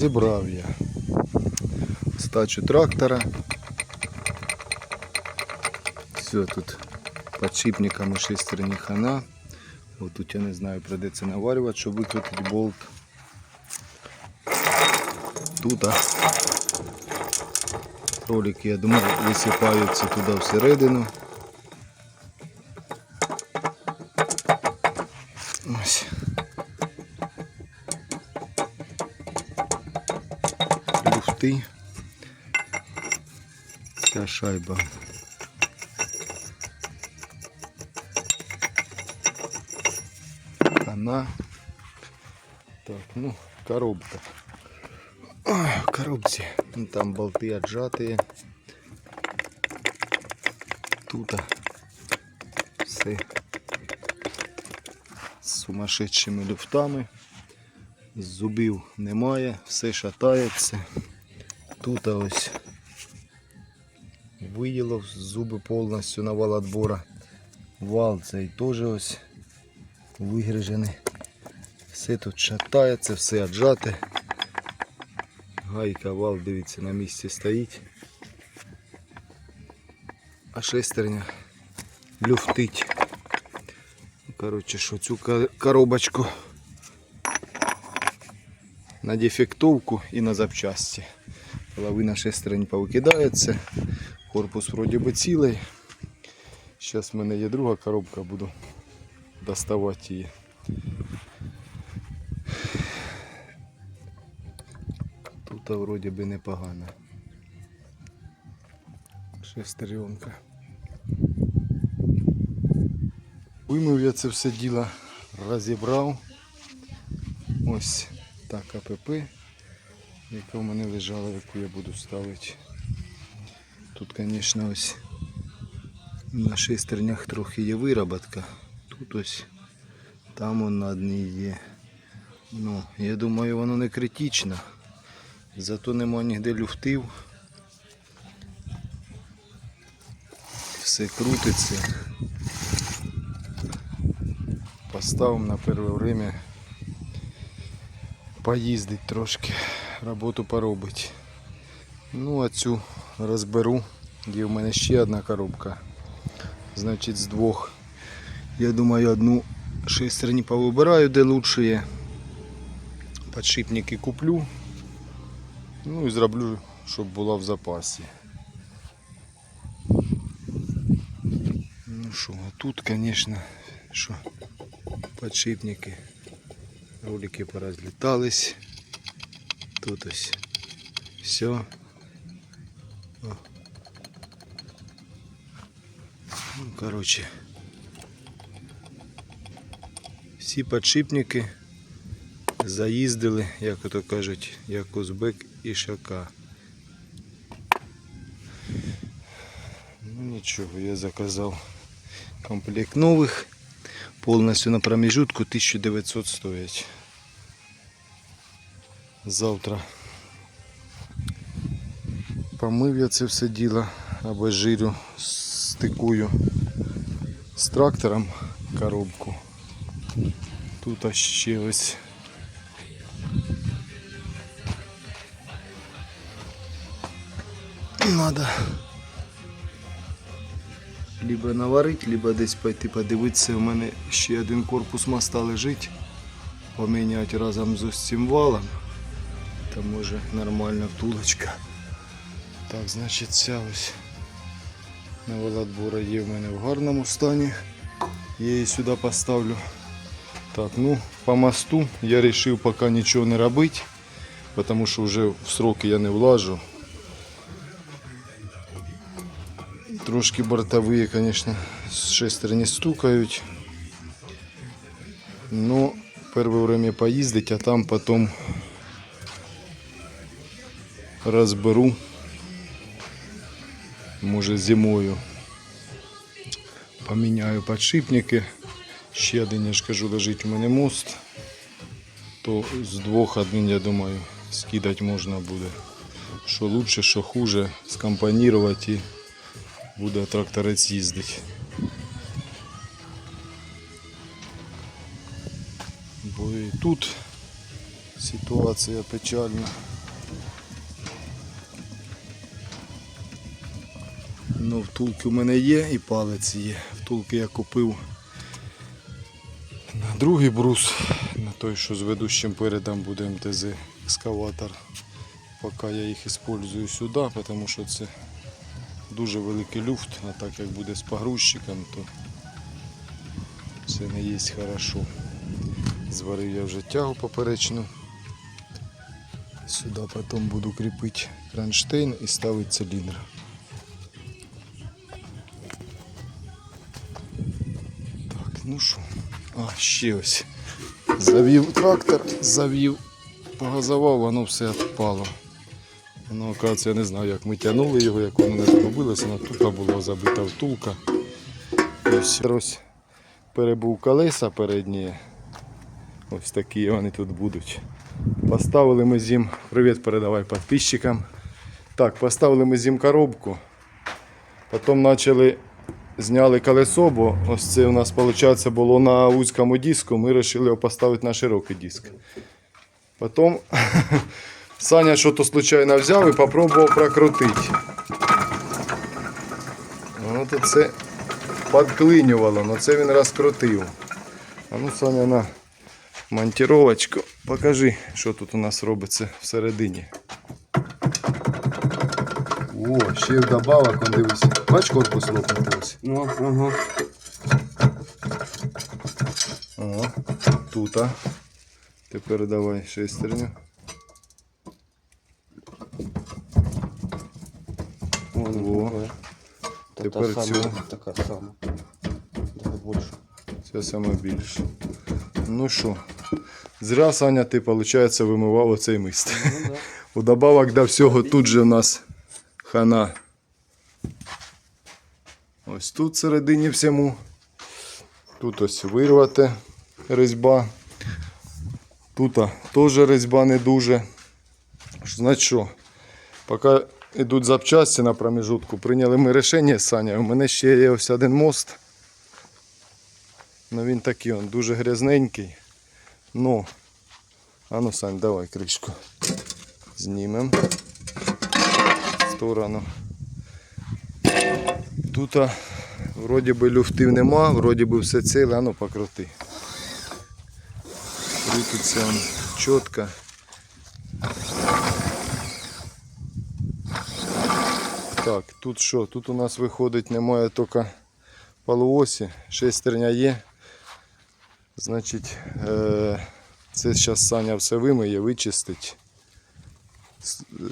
Зібрав я стачу трактора. Все тут подшипниками шестерні хана. От тут я не знаю, придеться наварювати, щоб викрутити болт. Тут а, ролики, я думаю, висипаються туди всередину. Люфти. Ця шайба. Хана. Так, ну, коробка. В коробці. Ну, Там болти отжаті. Тут все з сумасшедшими люфтами. Зубів немає, все шатається. Тут ось виїло зуби повністю на вал отбора. Вал цей теж ось вигрижений. Все тут шатається, все отжате. Гайка вал, дивіться, на місці стоїть. А шестерня люфтить. Коротше, що цю коробочку на дефектовку і на запчасті. Половина шестерень повикидається, корпус вроді би цілий. Зараз в мене є друга коробка, буду доставати її. Тут вроді би непогано. Шестеренка. Вимив я це все діло, розібрав. Ось та КПП, яка в мене лежала, яку я буду ставити. Тут, звісно, ось на шестернях трохи є вироботка. Тут ось там на одній є. Ну, я думаю, воно не критично. Зато нема ніде люфтів. Все крутиться. Поставимо на перше время поїздить трошки, роботу поробить. Ну а цю розберу. Є в мене ще одна коробка. Значить з двох. Я думаю одну шестерні повибираю, де лучше є. Подшипники куплю. Ну і зроблю, щоб була в запасі. Ну що, а тут, звісно, що подшипники. Ролики поразлетались. Тут ось все. О. Ну, короче. Всі подшипники заїздили, як ото кажуть, як узбек і шака. Ну нічого, я заказав комплект нових. Повністю на промежутку 1900 стоять. Завтра помив я це все діло, або жирю стикую з трактором коробку. Тут аж ще ось надо либо наварити, либо десь пойти подивитися. У мене ще один корпус моста лежить. Поміняти разом з ось цим валом. Там може нормальна втулочка. Так, значить ця ось новоладбура є в мене в гарному стані. Я її сюди поставлю. Так, ну по мосту я вирішив поки нічого не робити, тому що вже в сроки я не влажу. Трошки бортовые, конечно, с шестерні стукають. Но первое время поїздить, а там потом розберу. Може зимою поміняю подшипники. Ще один, я ж кажу, лежить у мене мост. То з двох один, я думаю, скидати можна буде. Що лучше, що хуже, скомпонувати і буде тракторець їздити. Бо і тут ситуація печальна. Ну, втулки у мене є і палець є. Втулки я купив на другий брус, на той, що з ведущим передом буде МТЗ екскаватор. Поки я їх використовую сюди, тому що це дуже великий люфт, а так як буде з погрузчиком, то це не є хорошо. Зварив я вже тягу поперечну. Сюди потім буду кріпити кронштейн і ставити циліндр. Ну що, а ще ось. Завів трактор, завів, погазував, воно все відпало. Воно, оказується, я не знаю, як ми тягнули його, як воно не зробилося, на тупо була забита втулка. Ось ось перебув колеса передні. Ось такі вони тут будуть. Поставили ми зім. Привіт передавай підписчикам. Так, поставили ми зім коробку. Потім почали зняли колесо, бо ось це у нас виходить було на вузькому диску. Ми вирішили його поставити на широкий диск. Потім Саня щось случайно взяв і спробував прокрутити. От це підклинювало, але це він розкрутив. А ну, Саня, на монтировочку. Покажи, що тут у нас робиться всередині. О, ще й вдобавок, он дивись. Бач, корпус лопнув ось. Ну, ага. О, тут. а. Тепер давай шестерню. Вон, Во. Тепер цю. Така сама. Даже більше. Це саме більше. Ну що, зря Саня, ти, виходить, вимивав оцей мист. Ну, да. Удобавок до всього тут же в нас хана. Ось тут всередині всьому. Тут ось вирвати різьба. Тут теж різьба не дуже. Значить що, поки йдуть запчасті на проміжутку, прийняли ми рішення з Саня. У мене ще є ось один мост. Ну він такий, он дуже грязненький. Ну, а ну Сань, давай кришку. Знімемо сторону. Тут вроді би люфтів нема, вроді би все ціле, а ну покрути. Крутиться он чітко. Так, тут що? Тут у нас виходить немає тільки полуосі, шестерня є. Значить, е, це зараз Саня все вимиє, вичистить.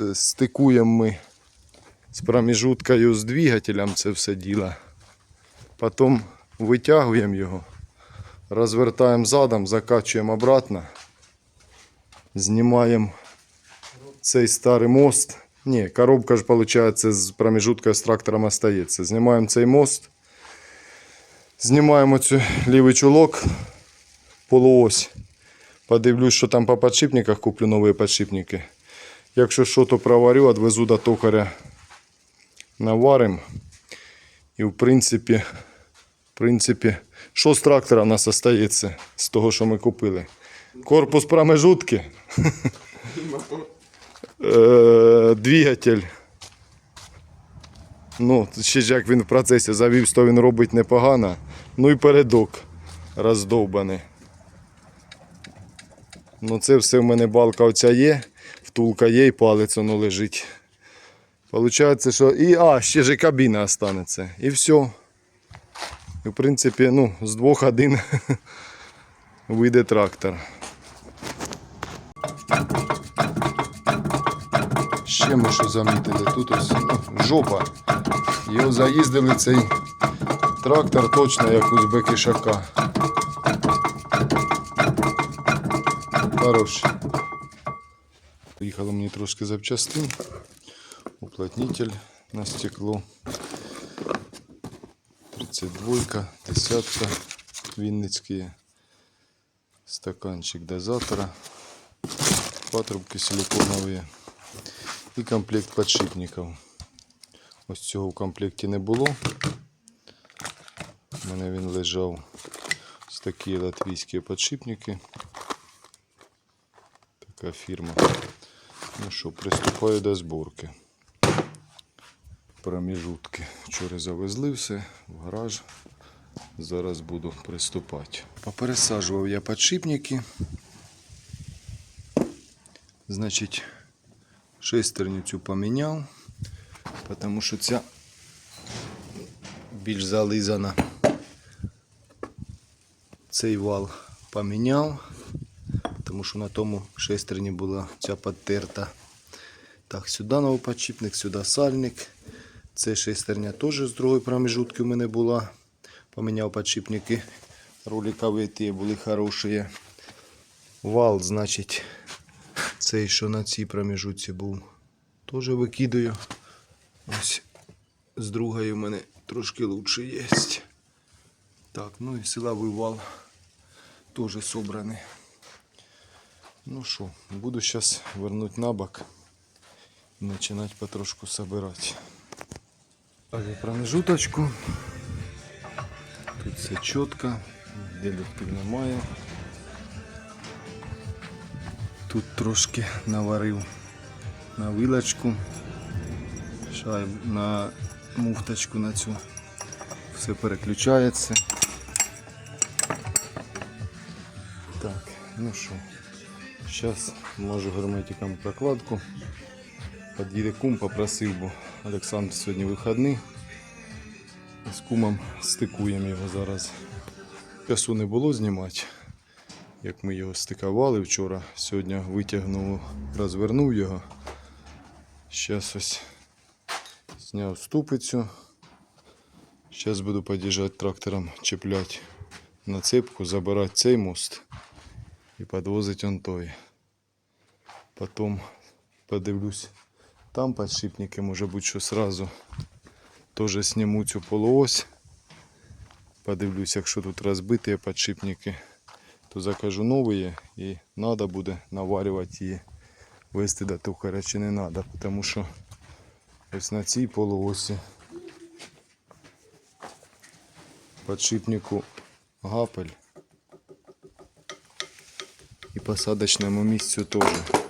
Е, Стикуємо ми з проміжуткою з двигателем це все діло. Потім витягуємо його, розвертаємо задом, закачуємо обратно, знімаємо цей старий мост. Ні, коробка ж виходить з проміжуткою з трактором остається. Знімаємо цей мост. Знімаємо цю лівий чулок, полуось. Подивлюсь, що там по подшипниках куплю нові подшипники. Якщо що, то проварю, відвезу до токаря, наварим. І в принципі, в принципі, що з трактора у нас остається з того, що ми купили? Корпус промежутки. Е, Двигатель. Ну, ще ж як він в процесі завів, то він робить непогано. Ну і передок роздовбаний. Ну це все в мене балка оця є, втулка є і палець воно лежить. Получається, що і а, ще ж і кабіна останеться. І все. І в принципі, ну, з двох один вийде трактор. Ще ми що замітили, тут ось ну, жопа. Його заїздили цей трактор точно як узбеки шака. Хороший. Приїхало мені трошки запчастин. Уплотнитель на стекло. 32, десятка Вінницькі. Стаканчик дозатора. Патрубки силиконові. І комплект подшипників. Ось цього в комплекті не було. У мене він лежав ось такі латвійські подшипники. Така фірма. Ну що, приступаю до зборки. Проміжутки. Вчора завезли все в гараж. Зараз буду приступати. Попересаджував я підшипники. Значить, шестерню цю поміняв, тому що ця більш зализана. Цей вал поміняв, тому що на тому шестерні була ця підтерта. Так, сюди новий підшипник, сюди сальник. Це шестерня теж з другої промежутки у мене була. Поміняв підшипники. Роликові були хороші. Вал, значить, цей, що на цій промежутці був, теж викидаю. Ось з другої у мене трошки лучше є. Так, ну і силовий вал теж собраний. Ну що, буду зараз вернуть на бок і починати потрошку собирати. Ставлю промежуточку. Тут все чітко, ділянки немає. Тут трошки наварив на вилочку, шайб на муфточку на цю. Все переключається. Так, ну що, зараз можу герметиком прокладку. Під'їде кум, попросив, бо Олександр сьогодні вихідний. З кумом стикуємо його зараз. Часу не було знімати, як ми його стикували вчора. Сьогодні витягнув, розвернув його. Зараз ось зняв ступицю. Зараз буду під'їжджати трактором, чіпляти на цепку, забирати цей мост і підвозити он той. Потім подивлюсь, там підшипники, може бути, що сразу теж зніму цю полуось. Подивлюсь, якщо тут розбиті підшипники, то закажу нові і треба буде наварювати її, вести до тухаря чи не треба, тому що ось на цій полуосі подшипнику гапель і посадочному місцю теж.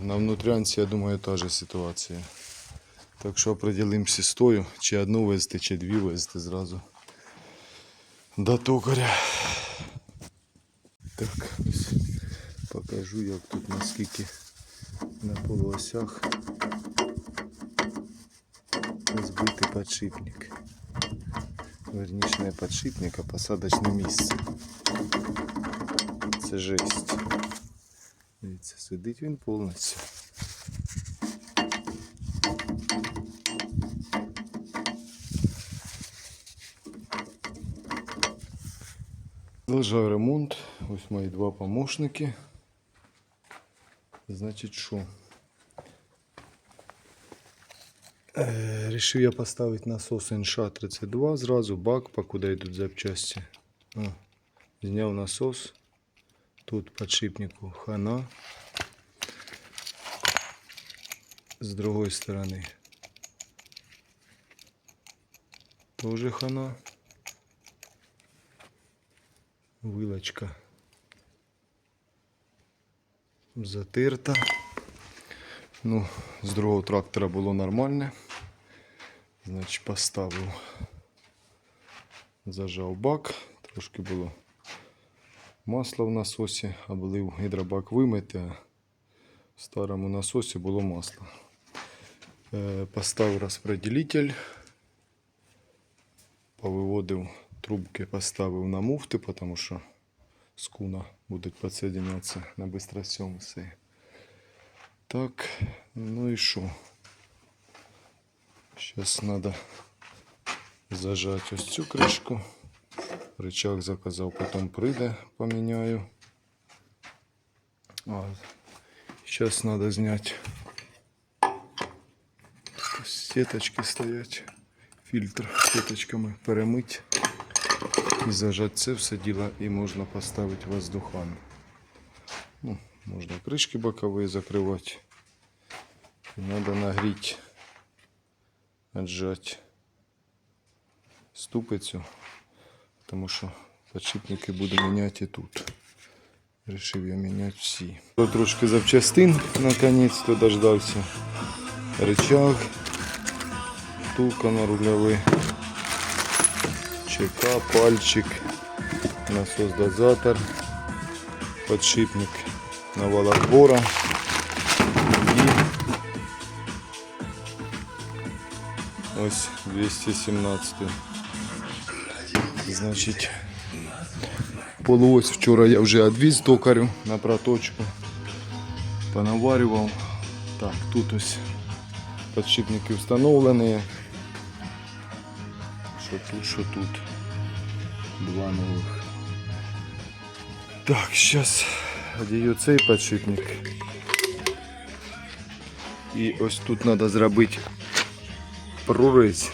На внутрянці, я думаю, та же ситуація. Так що определимося з тою, чи одну везти, чи дві везти зразу. До токаря. Так, покажу, як тут наскільки на полуосях збитий подшипник. Верніше не подшипник, а посадочне місце. Це жесть. Дивіться, сидить він повністю. Лежав ремонт. Ось мої два помощники. Значить, що? Е, Рішив я поставити насос НШ-32 зразу, бак, покуди йдуть запчасті. Зняв насос. Тут подшипнику хана. С другой стороны тоже хана. Вилочка затерта. Ну, з другого трактора було нормальне. Значить, поставив, зажав бак, трошки було масло в насосі, облив гідробак вимити, а в старому насосі було масло. Е, Поставив розпределитель, повиводив трубки, поставив на муфти, тому що з куна будуть підсоединятися на бистросьомці. Так, ну і що? Зараз треба зажати ось цю кришку. Рычаг заказав, потім прийде, поміняю. А, Сейчас надо зняти. Тут Сеточки стоять. Фільтр сеточками перемить і зажати це все діло і можна поставити воздухан. Ну, можна кришки бокові закривати. І треба нагріти, отжати ступицю, тому що подшипники буду міняти і тут. Решив я міняти всі. Трошки запчастин, наконець-то дождався. Рычаг, втулка на рульовий, ЧК, пальчик, насос-дозатор, подшипник на отбора і ось 217. Значить, полуось вчора я вже відвіз токарю на проточку. Понаварював. Так, тут ось подшипники встановлені. Що тут, що тут. Два нових. Так, зараз одію цей подшипник. І ось тут треба зробити прорізь.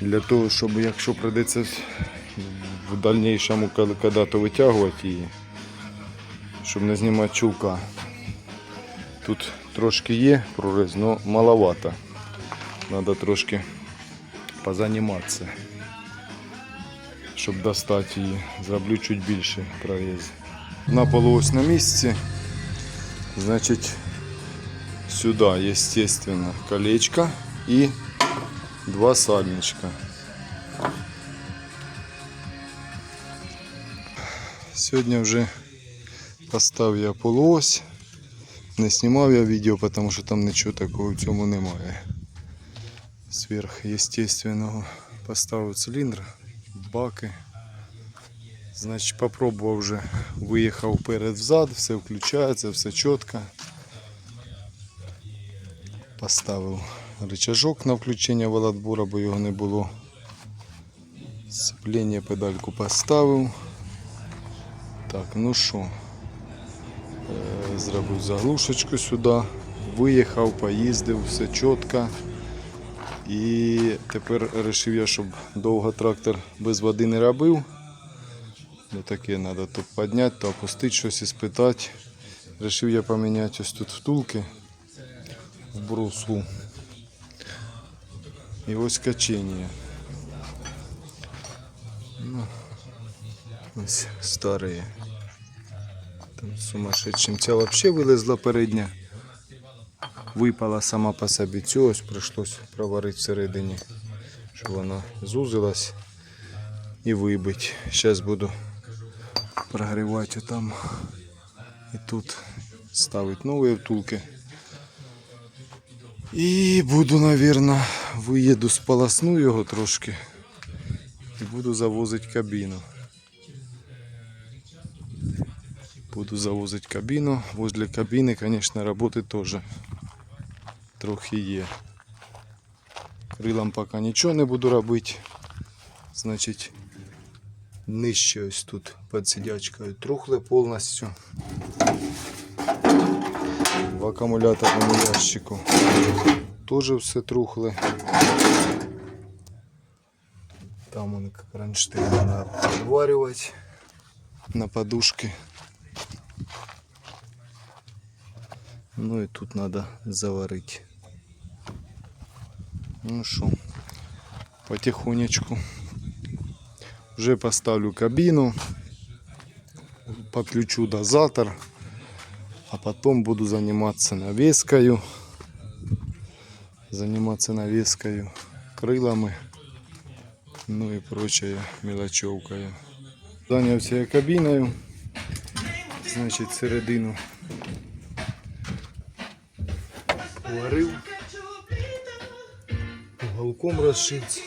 Для того, щоб якщо прийдеться в дальнейшому коли- когда-то витягувати її, щоб не знімати чулка. Тут трошки є проріз, але маловато. Треба трошки позаніматися, щоб достати її. Зроблю чуть більше проріз. На полуось на місці. Значить, сюди, естественно, колечко і два сальничка. Сьогодні вже поставив я полуось. Не знімав я відео, тому що там нічого такого в цьому немає. Сверхъестественного. Поставив циліндр, баки. Значить, попробував вже, виїхав перед-взад, все включається, все чітко. Поставив Рычажок на включення велотбора, бо його не було. Сцеплення педальку поставив. Так, ну що, е, зробив заглушечку сюди, виїхав, поїздив, все чітко. І тепер вирішив я, щоб довго трактор без води не робив. Ну таке треба то підняти, то опустити щось і спитати. Рішив я поміняти ось тут втулки в брусу. І ось качення. Ну, ось старі. Там сумасшедшим. Ця взагалі вилезла передня. Випала сама по собі. Цю ось прийшлось проварити всередині, щоб вона зузилась і вибити. Зараз буду прогрівати там і тут ставити нові втулки. І буду, мабуть, виїду сполосну його трошки і буду завозити кабіну. Буду завозити кабіну. Возле кабіни, звісно, роботи теж трохи є. Крилам поки нічого не буду робити. Значить, нижче ось тут під сидячкою трухле повністю. В акумуляторному ящику теж все трухле. Там он кронштейн надо подваривать на подушке. Ну и тут надо заварить. Ну что, потихонечку. Уже поставлю кабину, подключу дозатор, а потом буду заниматься навескою. Заниматься навескою, крылами, ну и прочая мелочевкою. Зайнявся я кабіною, значить середину варив, уголком розшить,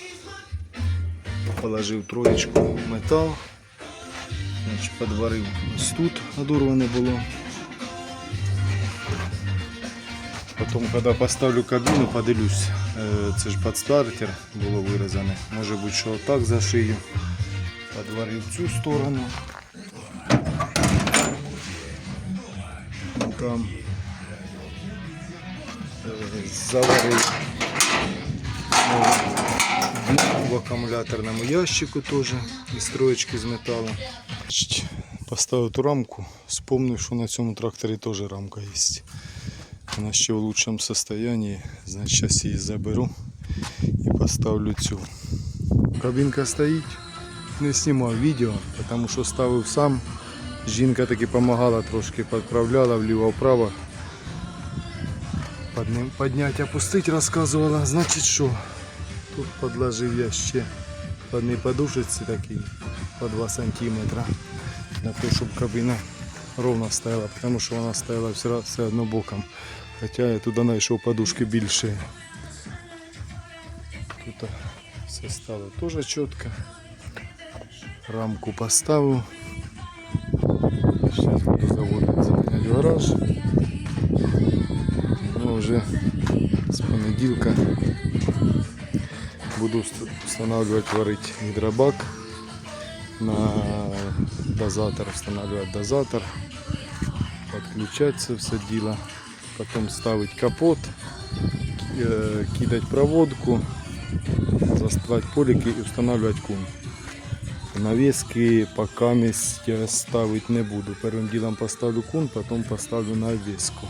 положив троєчку метал, значить подварив ось тут, одорване було. Потім, коли поставлю кабіну, подивлюсь, це ж під стартер було вирізане. Може бути, що отак зашию. Подварив цю сторону. Там е, заварив ну, в акумуляторному ящику теж із троєчки з металу. Поставив ту рамку, вспомнив, що на цьому тракторі теж рамка є. Вона ще в лучшому состоянии. Значить, зараз її заберу і поставлю цю. Кабінка стоїть. Не знімав відео, тому що ставив сам. Жінка таки допомагала трошки, підправляла вліво-вправо. Поднять, опустить розказувала. Значить що? Тут подложив я ще по одній такій по 2 сантиметра. Для того, щоб кабіна ровно стояла, тому що вона стояла все, все одно боком. Хоча я туди знайшов подушки більше. Тут все стало теж чітко. Рамку поставив. Зараз буду заводити заганяти в гараж. Ну вже з понеділка буду вст- встановлювати варити гідробак на дозатор, встановлювати дозатор, підключати це все діло, Потім ставити капот, кидать кидати проводку, застрать полики і встановлювати кум. Навески пока я ставити не буду. Первым ділом поставлю кун, потім поставлю навеску.